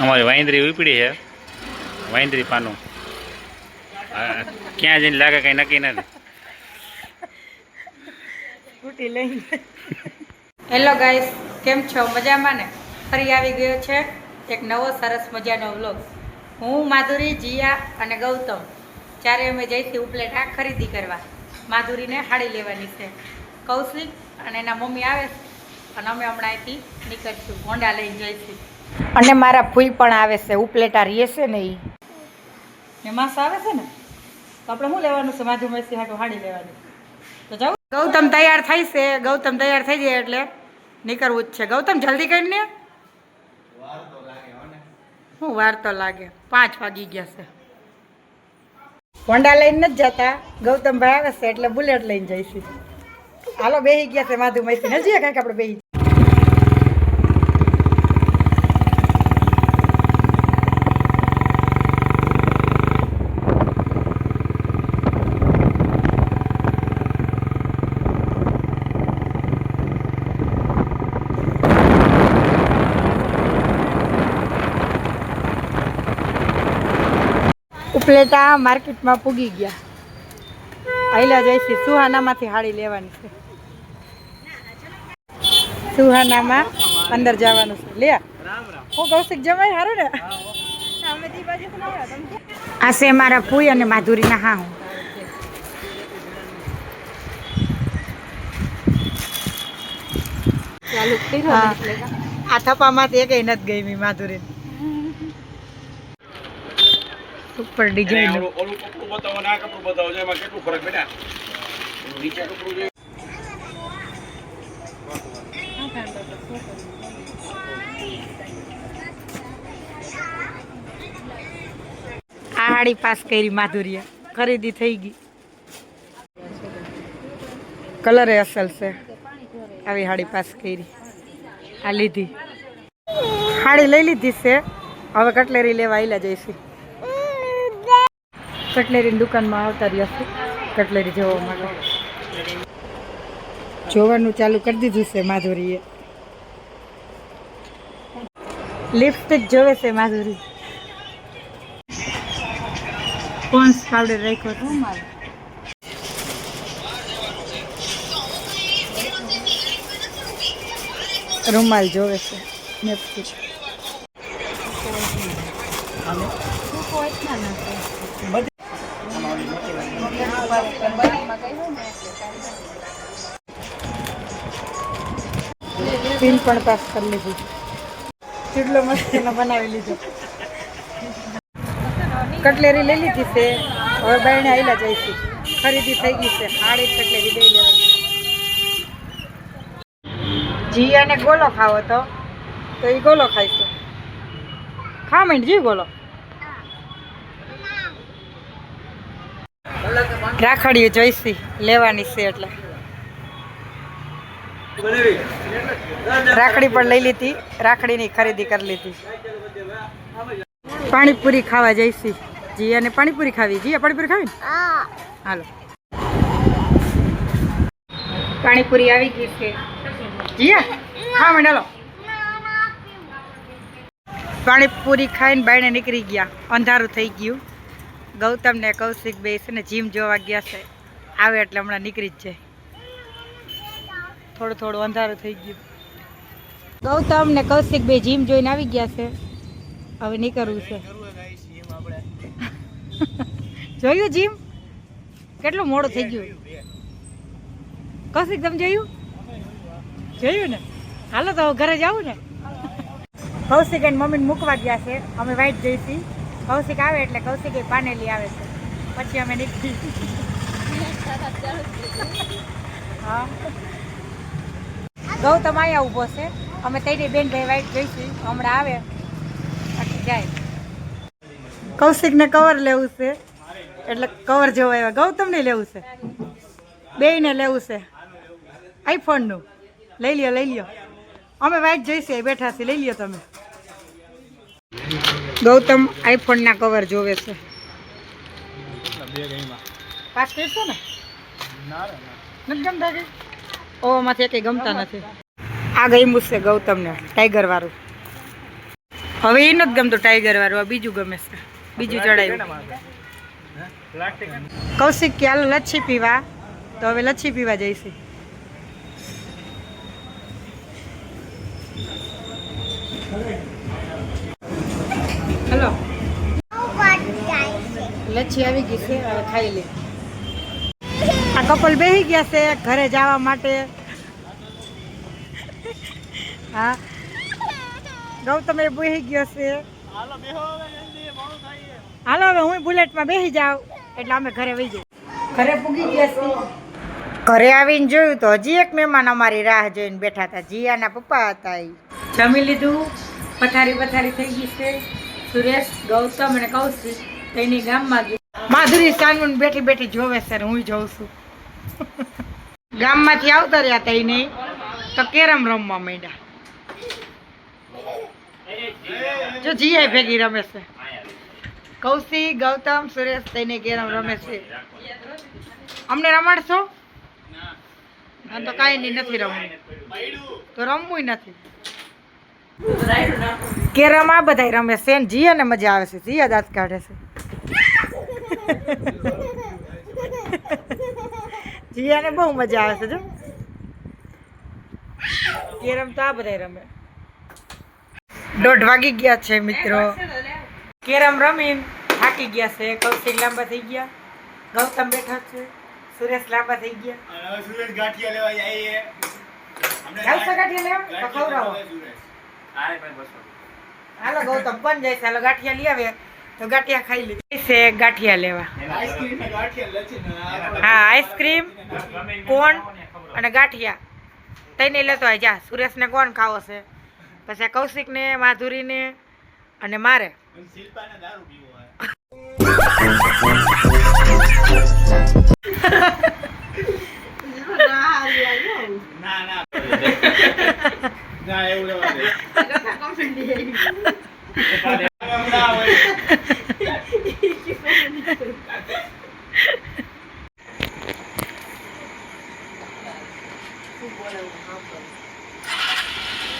અમારી વાંદરી ઉપડી છે. વાંદરી પાનું. ક્યાં જઈને લાગે કઈ નક્કી નથી. હેલો ગાઈસ કેમ છો? મજામાં ને? ફરી આવી ગયો છે એક નવો સરસ મજાનો વ્લોગ. હું માધુરી જીયા અને ગૌતમ. ચારે અમે જઈથી ઉપલેટ આ ખરીદી કરવા. માધુરીને હાડી લેવાની છે. કૌશિક અને એના મમ્મી આવે છે. અને અમે હમણાં અહીંથી નીકળશું. હોન્ડા લઈને જઈશું. અને મારા ફૂઈ પણ આવે છે ઉપલેટા રહીએ છે ને એ ને માસ આવે છે ને? તો આપણે શું લેવાનું છે? માધુ મેસી હાટું હાડી લેવાનું. તો જાઉં? ગૌતમ તૈયાર થાય છે ગૌતમ તૈયાર થઈ જાય એટલે નીકળવું જ છે. ગૌતમ જલ્દી કરીને શું વાર તો લાગે? પાંચ વાગી ગયા છે. હોન્ડા લઈને નથી જતા. ગૌતમભાઈ આવે છે એટલે બુલેટ લઈને જઈશું. હાલો બેહી ગયા છે માધુ મૈસી નજીક કાંઈક આપણે બેહી ઉપલેટા માર્કેટમાં પૂગી ગયા. આયલા જઈશી સુહાનામાંથી હાડી લેવાની છે. સુહાનામાં અંદર જવાનું છે. લે હું કૌશિક જમાય સારું ને આ છે મારા ફૂઈ અને માધુરીના હા. હું હા. આ થપામાંથી એક નથી ગઈ માધુરી ઉપર ડિઝાઇન ઓલું કપડું બતાવો ને આ કપડું બતાવો છે એમાં કેટલું ફરક બેટા? નીચે કપડું જોઈએ. આ હાડી પાસ કરી માધુર્ય ખરીદી થઈ ગઈ. કલર અસલ છે. આવી હાડી પાસ કરી. આ લીધી. હાડી લઈ લીધી છે. હવે કટલેરી લેવા આવેલા જઈશું. કટલેરીની દુકાનમાં આવતા રહ્યા છે. કટલેરી જોવા માટે. જોવાનું ચાલુ કરી દીધું છે માધુરીએ. લિપસ્ટિક જોવે છે માધુરી. પોન્સ પાવડર રાખ્યો હતો મારે. રૂમાલ જોવે છે નેપકિન. પિન પણ પાસ કરી લીધું. ચીડલો મસ્ત બનાવી લીધો. કટલેરી લઈ લીધી છે. હવે બાયણે આવેલા છે ખરીદી થઈ ગઈ છે. સાડી કટલેરી દઈ લેવાની. જી અને ગોલો ખાવો તો. તો એ ગોલો ખાઈશું. ખા માંડ જી ગોલો. રાખડીઓ જોઈશી લેવાની છે એટલે. રાખડી પણ લઈ લીધી રાખડીની ખરીદી કરી લીધી. પાણીપુરી ખાવા જઈશી. જી અને પાણીપુરી ખાવી? જીયા પાણીપુરી ખાવી હાલો. પાણીપુરી આવી ગઈ છે. જીયા હા મેડલો હાલો. પાણીપુરી ખાઈને બાયણે નીકળી ગયા. અંધારું થઈ ગયું. ગૌતમ ને કૌશિક બે છે ને જીમ જોવા ગયા છે. આવે એટલે હમણાં નીકળી જ જાય. થોડું થોડું અંધારું થઈ ગયું. ગૌતમ ને કૌશિક બે જીમ જોઈને આવી ગયા છે. હવે નીકળવું છે. જોયું જીમ? કેટલું મોડું થઈ ગયું. કૌશિક, તમે જોયું? જોયું ને? હાલો તો ઘરે જાવું ને. કૌશિક અને મમ્મીને મૂકવા ગયા છે. અમે વાઈટ જઈશી. કૌશિક આવે એટલે કૌશિક એ પાનેલી આવે છે. પછી અમે નીકળી. હા. ગૌતમ અહીંયા ઊભો છે. અમે તઈને બેન ભાઈ વાઈટ જઈશું. હમણાં આવે. પછી જાય. કૌશિકને કવર લેવું છે. એટલે કવર જોવા આવ્યા. ગૌતમને લેવું છે. બેયને લેવું છે. આઈફોનનું લઈ લ્યો લઈ લ્યો. અમે વાઈટ જોઈશું. બેઠા છીએ. લઈ લ્યો તમે. ગૌતમ આઈફોનના કવર જોવે છે. પાસ કરશો ને? નથી ગમતા કે? નથી. આ ગમ્યું છે ગૌતમને ટાઈગર વાળું. હવે એ નથી ગમતું ટાઈગર વાળું આ બીજું ગમે છે. બીજું ચડાવ્યું કૌશિક કે હાલો લચ્છી પીવા? તો હવે લચ્છી પીવા જઈશું. હલો. લચ્છી આવી ગઈ છે હવે ખાઈ લે. આ કપલ બેહી ગયા છે ઘરે જવા માટે. હા. ગૌતમ એ બેહી ગયો છે. હાલો હવે હું બુલેટમાં બેસી જાઉં એટલે અમે ઘરે વહી જઈએ. ઘરે પૂગી ગયા છીએ ઘરે આવીને જોયું તો હજી એક મહેમાન અમારી રાહ જોઈને બેઠા હતા જીયાના પપ્પા હતા એ જમી લીધું પથારી પથારી થઈ ગઈ છે. સુરેશ, ગૌતમ અને કૌશિક તેની ગામમાં માધુરી સાનમુન બેઠી બેઠી જોવે સર હું જોઉં છું. ગામમાંથી આવતા રહ્યા તઈને તો કેરમ રમવા માંડ્યા. જો જીયા ભેગી રમે છે. કૌશિક, ગૌતમ, સુરેશ તઈને કેરમ રમે છે. અમને રમાડશો? હા તો કાંઈ નહીં, નથી રમવું. તો રમવું નથી. કેરમ આ બધા રમે છે. ને અને મજા આવે છે. જીયા દાંત કાઢે છે. જીયાને બહુ મજા આવે છે જો. કેરમ તો આ બધા રમે. દોઢ વાગી ગયા છે મિત્રો. કેરમ રમીને થાકી ગયા છે. કૌશિક લાંબા થઈ ગયા. ગૌતમ બેઠા છે. સુરેશ લાંબા થઈ ગયા. સુરેશ ગાંઠિયા લેવા જઈએ ગાંઠિયા લેવા? ખવડાવો. હાલો ગૌતમ પણ જઈશ હાલો ગાંઠિયા લઈ આવે. તો ગાંઠિયા ખાઈ લીધી ગાંઠિયા લેવા. હા, આઈસ્ક્રીમ કોણ અને ગાંઠિયા. તઈને લેતો હોય જા. સુરેશને કોણ ખાવો છે? પછી કૌશિકને, માધુરીને અને મારે. ના ના ના, એવું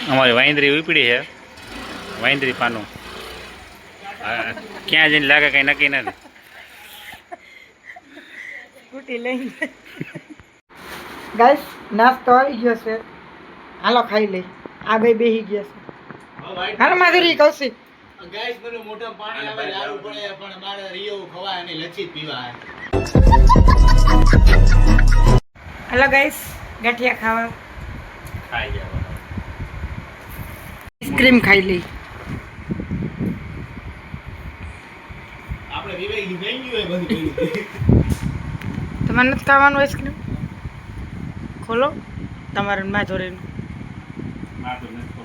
અમારી વાંદરી ઉપડી છે. વાંદરી પાનું. ક્યાં જઈને લાગે કઈ નક્કી નથી. સ્કૂટી લઈને. ગાઈસ, નાસ્તો આવી ગયો છે. હાલો ખાઈ લઈ આ ભાઈ બેહી ગયા છે. હાલો માધુરી કૌશિક ગાઈસ મને મોટા પાણી આવે દારૂ પડે પણ મારે રિયો ખવાય અને લચ્છી જ પીવા હાલો ગાઈસ ગાંઠિયા ખાવા. ખાઈ ગયા આઈસ્ક્રીમ ખાઈ લઈ. આપણે વિવેક મહેંગી હોય બધું પીવું તમારે નથી ખાવાનું આઈસ્ક્રીમ ખોલો. તમારે માધોરીનું. માધુરીનું. શિલ્પા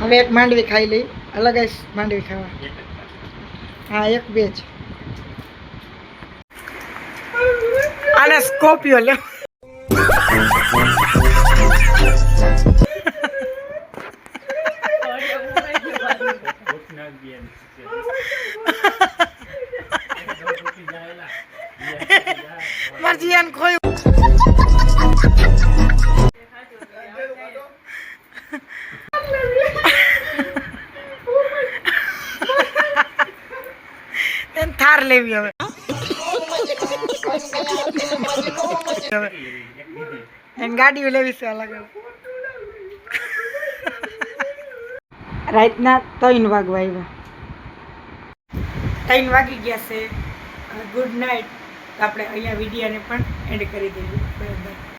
હવે એક માંડવી ખાઈ લઈ. અલગ જ માંડવી ખાવા. હા, એક બે જ. આને સ્કોપિયો લે મરજી એને ખોયું. એને ગાડીઓ લેવી છે અલગ રાતના ત્રણ વાગવા આવ્યા. ત્રણ વાગી ગયા છે. Good night. આપણે અહીંયા વિડીયાને પણ એન્ડ કરી દઈએ. બરાબર.